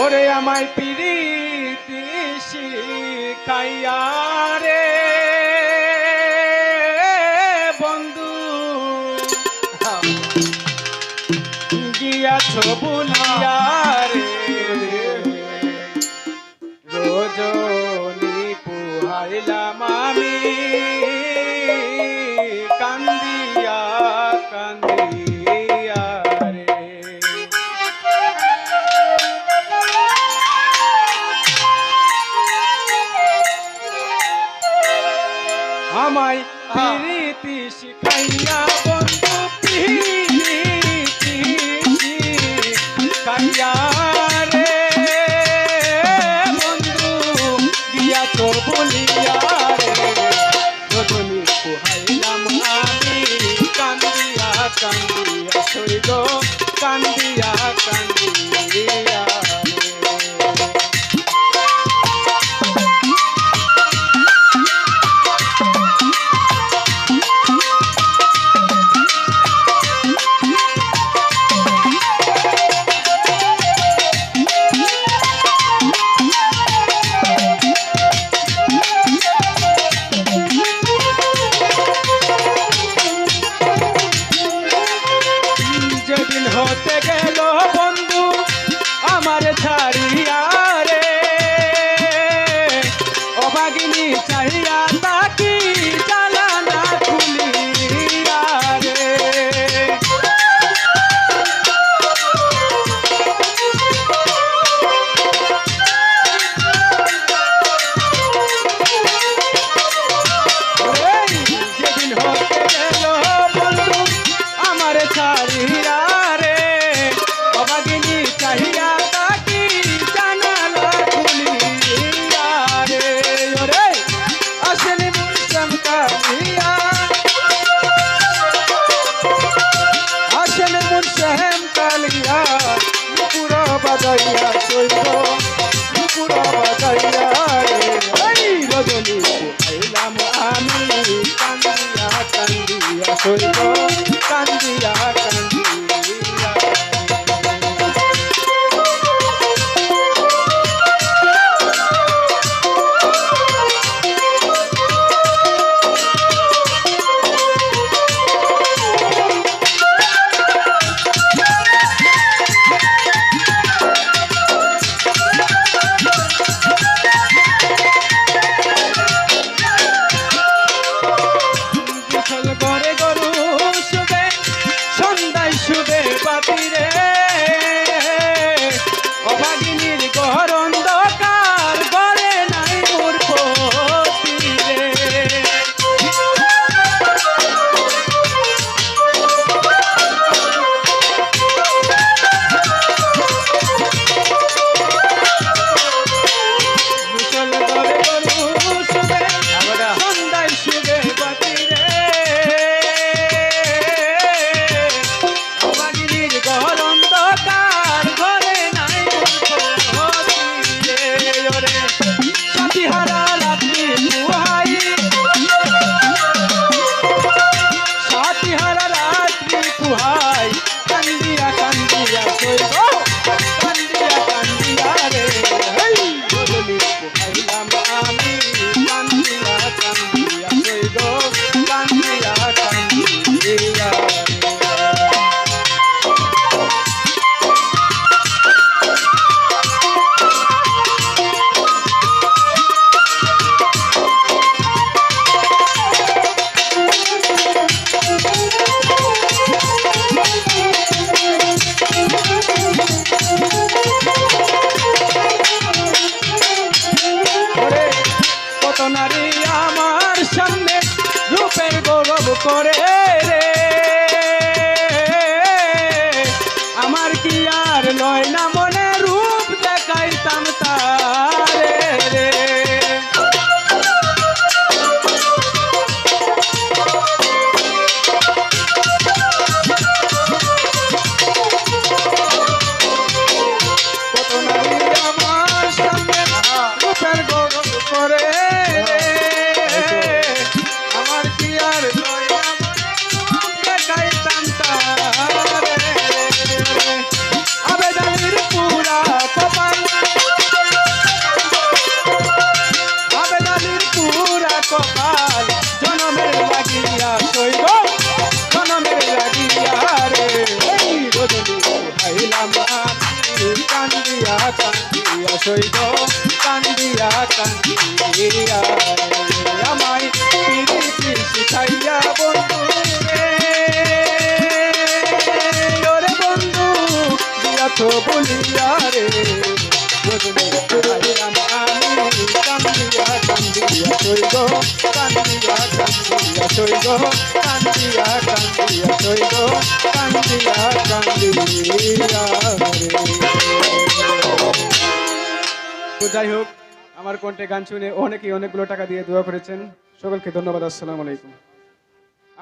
ওরে আমায় পিরিতি শিখাইয়া রে। বন্ধু গিয়াছ বুলিয়া রে। রোজনি পুহাইলাম আমি। প্রীতি শিখাইয়া বন্ধু প্রীতি কাইয়া রে বন্ধু, গিয়া তোর বলিয়া রে, রজনী কুহাইলাম আমি, কান্দিয়া কান্দিয়া সৈগ কান্দিয়া কান্দিয়া। স্বাধীন হতে গেলে চৈত পুরা বাজাইয়া রজনী আমি কান্দিয়া কান্দিয়া চৈত Corre. সইব কান্দিয়া কান্দিয়া। রে। আমায় পিরিতি শিখাইয়া বন্ধু রে। বন্ধু দিয়া তো বলিয়া রে। কান্দিয়া কান্দিয়া সইব কান্দিয়া কান্দিয়া সইব কান্দিয়া কান্দিয়া সইব কান্দিয়া কান্দিয়া তো যাই হোক, আমার কণ্ঠে গান শুনে অনেকেই অনেকগুলো টাকা দিয়ে দোয়া করেছেন। সকলকে ধন্যবাদ, আসসালামু আলাইকুম।